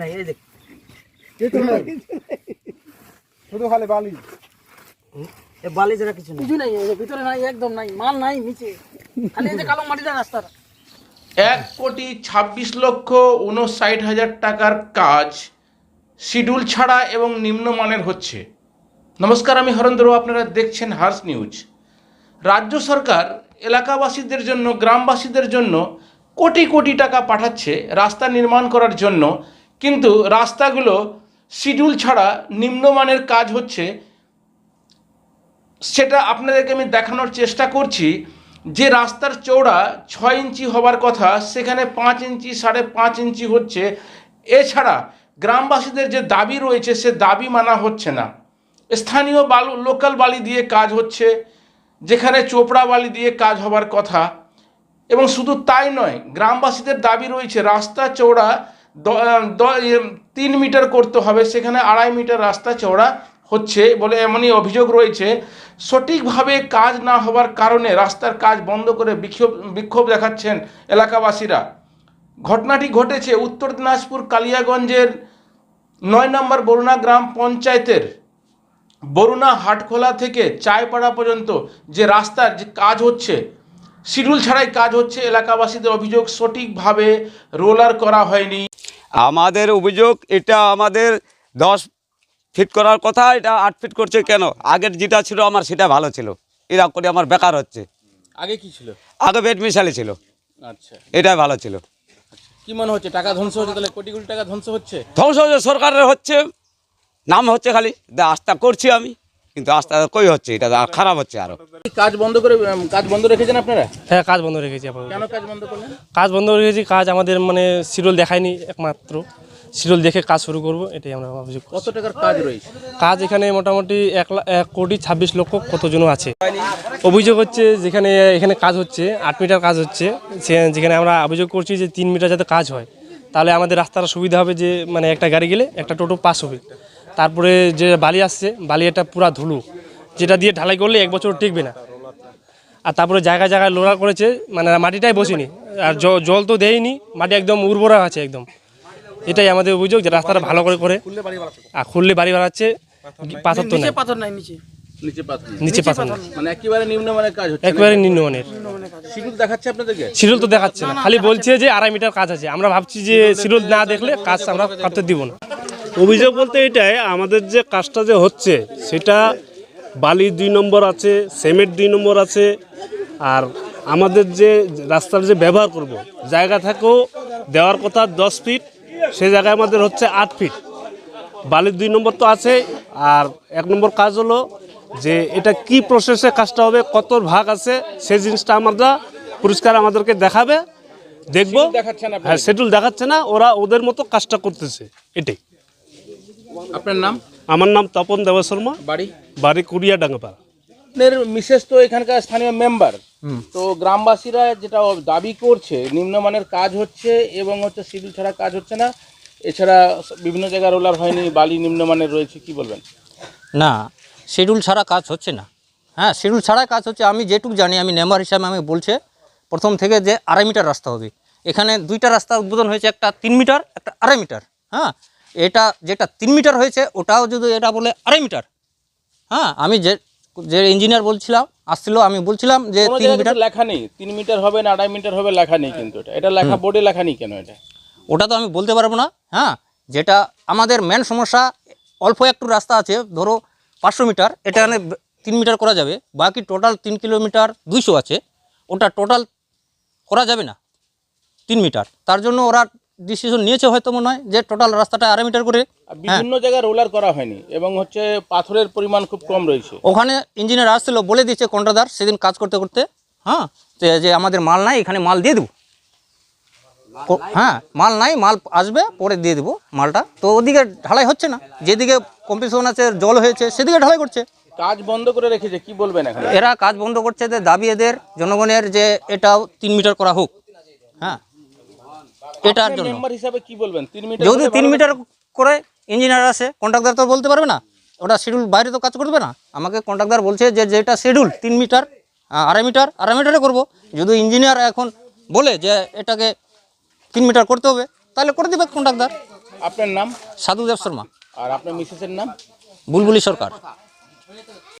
নাই এই দেখ। শুধু খালি বালি। এ বালি কিছু নেই। কিছু নাই ভিতরে নাই একদম নাই মাল নাই নিচে। খালি এই যে কালো মাটিটা রাস্তার। এক কোটি ছাব্বিশ লক্ষ উনষাট হাজার টাকার কাজ শিডিউল ছাড়া এবং নিম্নমানের হচ্ছে। নমস্কার আমি হরেন্দ্র আপনারা দেখছেন হার্স নিউজ। রাজ্য সরকার এলাকাবাসীদের জন্য গ্রামবাসীদের জন্য কোটি কোটি টাকা পাঠাচ্ছে রাস্তা নির্মাণ করার জন্য কিন্তু রাস্তাগুলো শিডিউল ছাড়া নিম্নমানের কাজ হচ্ছে। সেটা আপনাদেরকে আমি দেখানোর চেষ্টা করছি যে রাস্তার চৌড়া ছয় ইঞ্চি হবার কথা, সেখানে পাঁচ ইঞ্চি, সাড়ে পাঁচ ইঞ্চি হচ্ছে। এছাড়া গ্রামবাসীদের যে দাবি রয়েছে, সে দাবি মানা হচ্ছে না। স্থানীয় বালু, লোকাল বালি দিয়ে কাজ হচ্ছে, যেখানে চোপড়া বালি দিয়ে কাজ হবার কথা। এবং শুধু তাই নয়, গ্রামবাসীদের দাবি রয়েছে, রাস্তা চৌড়া তিন মিটার করতে হবে, সেখানে আড়াই মিটার রাস্তা চওড়া হচ্ছে বলে এমনই অভিযোগ রয়েছে। সঠিকভাবে কাজ না হওয়ার কারণে রাস্তার কাজ বন্ধ করে বিক্ষোভ বিক্ষোভ দেখাচ্ছেন এলাকাবাসীরা। ঘটনাটি ঘটেছে উত্তর দিনাজপুর কালিয়াগঞ্জের নয় নম্বর বরুণা গ্রাম পঞ্চায়েতের। বরুণা হাটখোলা থেকে চায়পাড়া পর্যন্ত যে রাস্তার যে কাজ হচ্ছে, শিডিউল ছাড়াই কাজ হচ্ছে, এলাকাবাসীদের অভিযোগ সঠিকভাবে রোলার করা হয়নি। আমাদের অভিযোগ এটা আমাদের দশ ফিট করার কথা এটা আট ফিট করছে কেন? আগের যেটা ছিল আমার সেটা ভালো ছিল। এরা করে আমার বেকার হচ্ছে। আগে কি ছিল? আগে বেড মিশালে ছিল। আচ্ছা। এটাই ভালো ছিল। কি মনে হচ্ছে টাকা ধ্বংস হচ্ছে তাহলে? কোটি কোটি টাকা ধ্বংস হচ্ছে? ধ্বংস হচ্ছে সরকারের হচ্ছে নাম হচ্ছে খালি। দা আস্থা করছি আমি। কিন্তু আস্থা কই হচ্ছে? এটা খারাপ হচ্ছে আরও। কাজ বন্ধ করে কাজ বন্ধ রেখেছেন আপনারা? হ্যাঁ কাজ বন্ধ রেখেছি আপাতত। কেন কাজ বন্ধ করলেন? কাজ বন্ধ রেখেছি কাজ আমাদের মানে শিডিউল দেখায়নি একমাত্র। শিডিউল দেখে কাজ শুরু করব এটাই আমরা অভিযোগ কত টাকার কাজ রয়েছে? কাজ এখানে মোটামুটি এক লাখ এক কোটি ছাব্বিশ লক্ষ কতজন আছে। অভিযোগ হচ্ছে যেখানে এখানে কাজ হচ্ছে আট মিটার কাজ হচ্ছে। যেখানে আমরা অভিযোগ করছি যে তিন মিটার যাতে কাজ হয়। তাহলে আমাদের রাস্তাটা সুবিধা হবে যে মানে একটা গাড়ি গেলে একটা টোটো পাস হবে। তারপরে যে বালি আসছে বালি এটা পুরা ধুলো যেটা দিয়ে ঢালাই করলে এক বছর টিকবে না। আর তারপরে জায়গায় জায়গায় লোড়া করেছে মানে মাটিটাই বসেনি। আর জল তো দেয়নি মাটি একদম উর্বরা আছে একদম। এটাই আমাদের অভিযোগ যে রাস্তাটা ভালো করে করে আর খুললে বাড়ি বাড়াচ্ছে পাথর তো নিচে পাথর নাই নিচে। নিচে পাথর নিচে পাথর নেই। মানে একেবারে নিম্নমানের কাজ হচ্ছে একেবারে নিম্নমানের। শিডিউল দেখাচ্ছে আপনাদেরকে? শিডিউল তো দেখাচ্ছে না খালি বলছে যে আড়াই মিটার কাজ আছে। আমরা ভাবছি যে শিডিউল না দেখলে কাজ আমরা করতে দিব না। অভিযোগ বলতে এটাই আমাদের যে কাজটা যে হচ্ছে সেটা বালি দুই নম্বর আছে সিমেন্ট দুই নম্বর আছে আর আমাদের যে রাস্তার যে ব্যবহার করব জায়গা থাকেও দেওয়ার কথা দশ ফিট সে জায়গায় আমাদের হচ্ছে আট ফিট। বালির দুই নম্বর তো আছে আর এক নম্বর কাজ হলো যে এটা কি প্রসেসে কাজটা হবে কত ভাগ আছে সেই জিনিসটা আমরা পরিষ্কার আমাদেরকে দেখাবে দেখব। হ্যাঁ শিডিউল দেখাচ্ছে না ওরা ওদের মতো কাজটা করতেছে এটাই। আপনার নাম? আমার নাম তপন দেবশর্মা বাড়ি? বাড়ি কুড়িয়া ডাঙ্গাপাড়া। আপনার মিসেস তো এখানকার স্থানীয় মেম্বার তো গ্রামবাসীরা যেটা দাবি করছে নিম্নমানের কাজ হচ্ছে এবং হচ্ছে সিভিল ছাড়া কাজ হচ্ছে না। এছাড়া বিভিন্ন জায়গায় রোলার হয়নি বালি নিম্নমানের রয়েছে কি বলবেন? না শিডিউল ছাড়া কাজ হচ্ছে না। হ্যাঁ শিডিউল ছাড়াই কাজ হচ্ছে আমি যেটুকু জানি আমি মেম্বার হিসাবে আমি বলছে প্রথম থেকে যে আড়াই মিটার রাস্তা হবে। এখানে দুইটা রাস্তা উদ্বোধন হয়েছে একটা তিন মিটার একটা আড়াই মিটার। হ্যাঁ এটা যেটা তিন মিটার হয়েছে ওটাও যদি এটা বলে আড়াই মিটার। হ্যাঁ আমি যে যে ইঞ্জিনিয়ার বলছিলাম আসছিল আমি বলছিলাম যে তিন মিটার লেখা নেই। তিন মিটার হবে না আড়াই মিটার হবে লেখা নেই কিন্তু এটা। এটা লেখা বোর্ডে লেখা নেই কেন এটা? ওটা তো আমি বলতে পারব না হ্যাঁ যেটা আমাদের মেন সমস্যা অল্প একটু রাস্তা আছে ধরো পাঁচশো মিটার এটা তিন মিটার করা যাবে বাকি টোটাল তিন কিলোমিটার দুইশো আছে ওটা টোটাল করা যাবে না তিন মিটার। তার জন্য ওরা ডিসিশন নিয়েছে হয়তো মনে হয় যে টোটাল রাস্তাটা আড়াই মিটার করে। বিভিন্ন জায়গায় রোলার করা হয়নি এবং হচ্ছে পাথরের পরিমাণ খুব কম রয়েছে। ওখানে ইঞ্জিনিয়ার আসছিল বলে দিয়েছে কন্ট্রাদার সেদিন কাজ করতে করতে হ্যাঁ যে আমাদের মাল নাই এখানে মাল দিয়ে দেবো। হ্যাঁ মাল নাই মাল আসবে পরে দিয়ে দেবো মালটা। তো ওদিকে ঢালাই হচ্ছে না। যেদিকে কম্পিটিশন আছে জল হয়েছে সেদিকে ঢালাই করছে। কাজ বন্ধ করে রেখেছে কি বলবেন এখন? এরা কাজ বন্ধ করছে যে দাবি এদের জনগণের যে এটাও তিন মিটার করা হোক। হ্যাঁ এটার জন্য। মেম্বার হিসাবে কি বলবেন? তিন মিটার যদি তিন মিটার করে ইঞ্জিনিয়ার আসে কন্ট্রাক্টর তো বলতে পারবে না। ওটা শিডিউল বাইরে তো কাজ করবে না। আমাকে কন্ট্রাক্টর বলছে যে যেটা শিডিউল তিন মিটার আড়াই মিটার আড়াই মিটারে করব। যদি ইঞ্জিনিয়ার এখন বলে যে এটাকে তিন মিটার করতে হবে তাহলে করে দেবে কন্ট্রাক্টর আপনার নাম? সাধুদেব শর্মা। আর আপনার মিসেসের নাম? বুলবুলি সরকার।